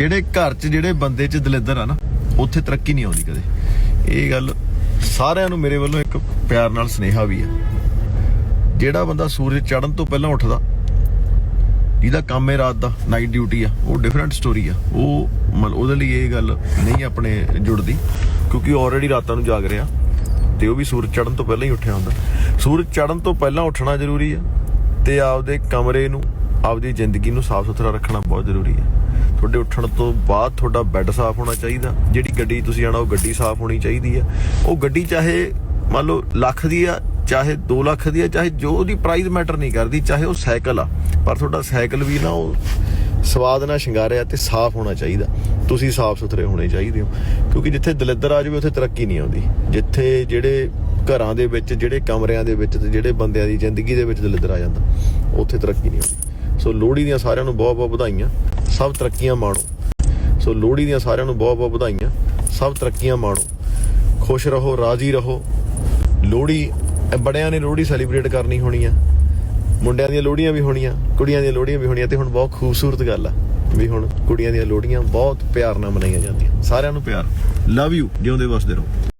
ਜਿਹੜੇ ਘਰ 'ਚ ਜਿਹੜੇ ਬੰਦੇ 'ਚ ਦਲਿੱਦਰ ਆ ਨਾ, ਉੱਥੇ ਤਰੱਕੀ ਨਹੀਂ ਆਉਂਦੀ ਕਦੇ। ਇਹ ਗੱਲ ਸਾਰਿਆਂ ਨੂੰ ਮੇਰੇ ਵੱਲੋਂ ਇੱਕ ਪਿਆਰ ਨਾਲ ਸਨੇਹਾ ਵੀ ਆ। ਜਿਹੜਾ ਬੰਦਾ ਸੂਰਜ ਚੜ੍ਹਨ ਤੋਂ ਪਹਿਲਾਂ ਉੱਠਦਾ, ਜਿਹਦਾ ਕੰਮ ਹੈ ਰਾਤ ਦਾ ਨਾਈਟ ਡਿਊਟੀ ਆ, ਉਹ ਡਿਫਰੈਂਟ ਸਟੋਰੀ ਆ। ਉਹ ਮਤਲਬ ਉਹਦੇ ਲਈ ਇਹ ਗੱਲ ਨਹੀਂ ਆਪਣੇ ਜੁੜਦੀ, ਕਿਉਂਕਿ ਆਲਰੇਡੀ ਰਾਤਾਂ ਨੂੰ ਜਾਗ ਰਿਹਾ ਤੇ ਉਹ ਵੀ ਸੂਰਜ ਚੜ੍ਹਨ ਤੋਂ ਪਹਿਲਾਂ ਹੀ ਉੱਠਿਆ ਹੁੰਦਾ। ਸੂਰਜ ਚੜ੍ਹਨ ਤੋਂ ਪਹਿਲਾਂ ਉੱਠਣਾ ਜ਼ਰੂਰੀ ਆ ਤੇ ਆਪਦੇ ਕਮਰੇ ਨੂੰ, ਆਪਦੀ ਜ਼ਿੰਦਗੀ ਨੂੰ ਸਾਫ਼ ਸੁਥਰਾ ਰੱਖਣਾ ਬਹੁਤ ਜ਼ਰੂਰੀ ਹੈ ਤੁਹਾਡੇ ਉੱਠਣ ਤੋਂ ਬਾਅਦ ਤੁਹਾਡਾ ਬੈੱਡ ਸਾਫ਼ ਹੋਣਾ ਚਾਹੀਦਾ। ਜਿਹੜੀ ਗੱਡੀ ਤੁਸੀਂ ਆਣਾ ਉਹ ਗੱਡੀ ਸਾਫ਼ ਹੋਣੀ ਚਾਹੀਦੀ ਆ। ਉਹ ਗੱਡੀ ਚਾਹੇ ਮੰਨ ਲਓ ਲੱਖ ਦੀ ਆ, ਚਾਹੇ 2 ਲੱਖ ਦੀ ਆ, ਚਾਹੇ ਜੋ ਉਹਦੀ ਪ੍ਰਾਈਸ ਮੈਟਰ ਨਹੀਂ ਕਰਦੀ, ਚਾਹੇ ਉਹ ਸਾਈਕਲ ਆ। ਪਰ ਤੁਹਾਡਾ ਸਾਈਕਲ ਵੀ ਨਾ ਉਹ ਸਵਾਦ ਨਾਲ ਸ਼ਿੰਗਾਰਿਆ ਤੇ ਸਾਫ਼ ਹੋਣਾ ਚਾਹੀਦਾ। ਤੁਸੀਂ ਸਾਫ਼ ਸੁਥਰੇ ਹੋਣੇ ਚਾਹੀਦੇ ਹੋ। ਕਿਉਂਕਿ ਜਿੱਥੇ ਦਲਿੱਦਰ ਆ ਜਾਵੇ, ਉੱਥੇ ਤਰੱਕੀ ਨਹੀਂ ਆਉਂਦੀ। ਜਿੱਥੇ ਜਿਹੜੇ ਘਰਾਂ ਦੇ ਵਿੱਚ, ਜਿਹੜੇ ਕਮਰਿਆਂ ਦੇ ਵਿੱਚ ਤੇ ਜਿਹੜੇ ਬੰਦਿਆਂ ਦੀ ਜ਼ਿੰਦਗੀ ਦੇ ਵਿੱਚ ਦਲਿੱਦਰ ਆ ਜਾਂਦਾ, ਉੱਥੇ ਤਰੱਕੀ ਨਹੀਂ ਆਉਂਦੀ। ਸੋ ਲੋਹੜੀ ਦੀਆਂ ਸਾਰਿਆਂ ਨੂੰ ਬਹੁਤ ਬਹੁਤ ਵਧਾਈਆਂ। ਸਭ ਤਰੱਕੀਆਂ ਮਾਣੋ। ਸੋ ਲੋਹੜੀ ਦੀਆਂ ਸਾਰਿਆਂ ਨੂੰ ਬਹੁਤ ਬਹੁਤ ਵਧਾਈਆਂ। ਸਭ ਤਰੱਕੀਆਂ ਮਾਣੋ। ਖੁਸ਼ ਰਹੋ, ਰਾਜ਼ੀ ਰਹੋ। ਲੋਹੜੀ ਬੜਿਆਂ ਨੇ ਲੋਹੜੀ ਸੈਲੀਬ੍ਰੇਟ ਕਰਨੀ ਹੋਣੀ ਆ। ਮੁੰਡਿਆਂ ਦੀਆਂ ਲੋਹੜੀਆਂ ਵੀ ਹੋਣੀਆਂ, ਕੁੜੀਆਂ ਦੀਆਂ ਲੋਹੜੀਆਂ ਵੀ ਹੋਣੀਆਂ ਤੇ ਹੁਣ ਬਹੁਤ ਖੂਬਸੂਰਤ ਗੱਲ ਆ ਵੀ ਹੁਣ ਕੁੜੀਆਂ ਦੀਆਂ ਲੋਹੜੀਆਂ ਬਹੁਤ ਪਿਆਰ ਨਾਲ ਮਨਾਈਆਂ ਜਾਂਦੀਆਂ। ਸਾਰਿਆਂ ਨੂੰ ਪਿਆਰ। ਲਵ ਯੂ ਜਿਉਂਦੇ ਵਸਦੇ ਰਹੋ।